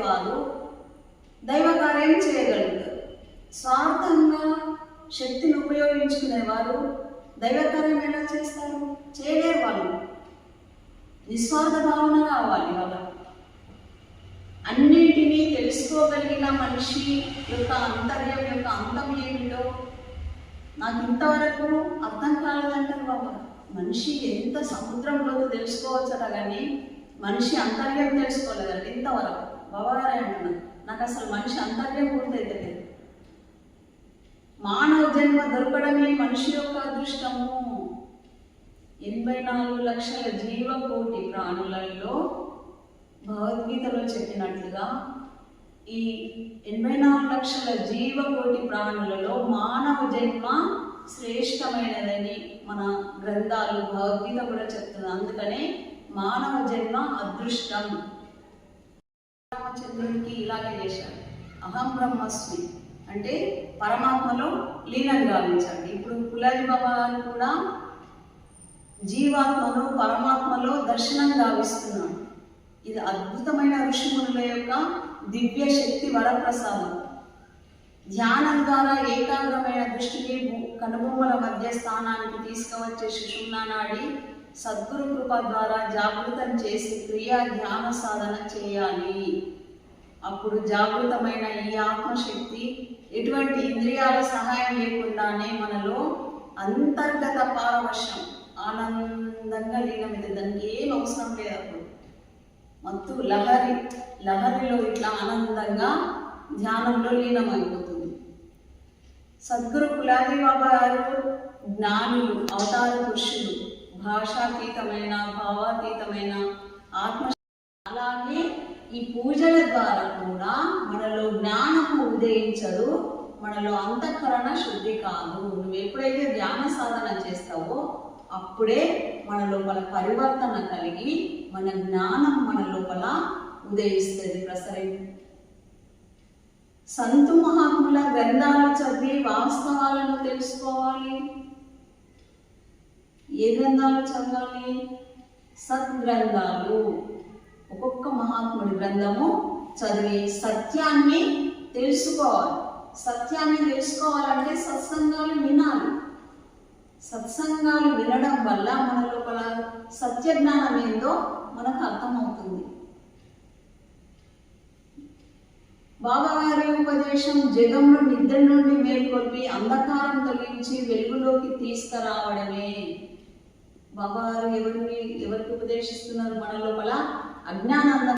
చేసేవారు. దైవ కార్యం చేయగలుగుతారు. స్వార్థంగా శక్తిని ఉపయోగించుకునేవారు. దైవ కార్యం ఎలా చేస్తారు? చేయలేరు వాళ్ళు నిస్వార్థ భావన కావాలి వాళ్ళ అన్నిటినీ తెలుసుకోగలిగిన మనిషి యొక్క అంతర్యం యొక్క అంతం ఏమిటో నాకు ఇంతవరకు అర్థం కాలేదంటారు బాబా. మనిషి ఎంత సముద్రంలో తెలుసుకోవచ్చట కానీ మనిషి అంతర్యం తెలుసుకోలేదండి ఇంతవరకు. బాబాగారే అంటున్నాను నాకు అసలు మనిషి అంతర్యం పూర్తయితే లేదు మానవ జన్మ దొరకడమే మనిషి యొక్క అదృష్టము. ఎనభై నాలుగు లక్షల జీవకోటి ప్రాణులలో భగవద్గీతలో చెప్పినట్లుగా ఈ ఎనభై నాలుగు లక్షల జీవకోటి ప్రాణులలో మానవ జన్మ శ్రేష్టమైనదని మన గ్రంథాలు భగవద్గీత కూడా చెప్తుంది. అందుకనే మానవ జన్మ అదృష్టం. రామచంద్రుడికి ఇలాగే చేశాడు. అహం బ్రహ్మస్మి. అంటే పరమాత్మలో లీనం గావించండి ఇప్పుడు కులాది భగవాన్ కూడా జీవాత్మను పరమాత్మలో దర్శనం గావిస్తున్నాడు. ఇది అద్భుతమైన ఋషిమునుల యొక్క దివ్య శక్తి వరప్రసాదం. ధ్యానం ద్వారా ఏకాగ్రమైన దృష్టిని కనుబొమ్మల మధ్య స్థానానికి తీసుకువచ్చే సుషుమ్నా నాడి సద్గురు కృప ద్వారా జాగృతం చేసి క్రియా ధ్యాన సాధన చేయాలి. అప్పుడు జాగృతమైన ఈ ఆత్మశక్తి ఎటువంటి ఇంద్రియాల సహాయం లేకుండానే మనలో అంతర్గత పారవశం ఆనందంగా లీనమైతే దానికి ఏం అవసరం లేదు అప్పుడు. మత్తు లహరి లహరిలో ఇట్లా ఆనందంగా ధ్యానంలో లీనమైపోతుంది. సద్గురు కులాది బాబా గారు జ్ఞానులు అవతార పురుషులు భాషాతీతమైన భావాతీతమైన ఆత్మ అలాగే ఈ పూజల ద్వారా కూడా మనలో జ్ఞానము ఉదయించదు మనలో అంతఃకరణ శుద్ధి కాదు. నువ్వు ఎప్పుడైతే ధ్యాన సాధన చేస్తావో అప్పుడే మన లోపల పరివర్తన కలిగి మన జ్ఞానం మన లోపల ఉదయిస్తుంది ప్రసరి. సంతు మహాత్ముల గ్రంథాలు చదివి వాస్తవాలను తెలుసుకోవాలి. ఏ గ్రంథాలు చదవాలి? సద్గ్రంథాలు. ఒక్కొక్క మహాత్ముడి గ్రంథము చదివి సత్యాన్ని తెలుసుకోవాలి. సత్యాన్ని తెలుసుకోవాలంటే సత్సంగాలు వినాలి. సత్సంగాలు వినడం వల్ల మన లోపల సత్య జ్ఞానం ఏందో మనకు అర్థమవుతుంది. బాబావారి ఉపదేశం జగంలో నిద్ర నుండి మేల్కొల్పి అంధకారం తొలగించి వెలుగులోకి తీసుకురావడమే. బాబావారు ఎవరిని ఎవరికి ఉపదేశిస్తున్నారు మన లోపల? అజ్ఞానాంధ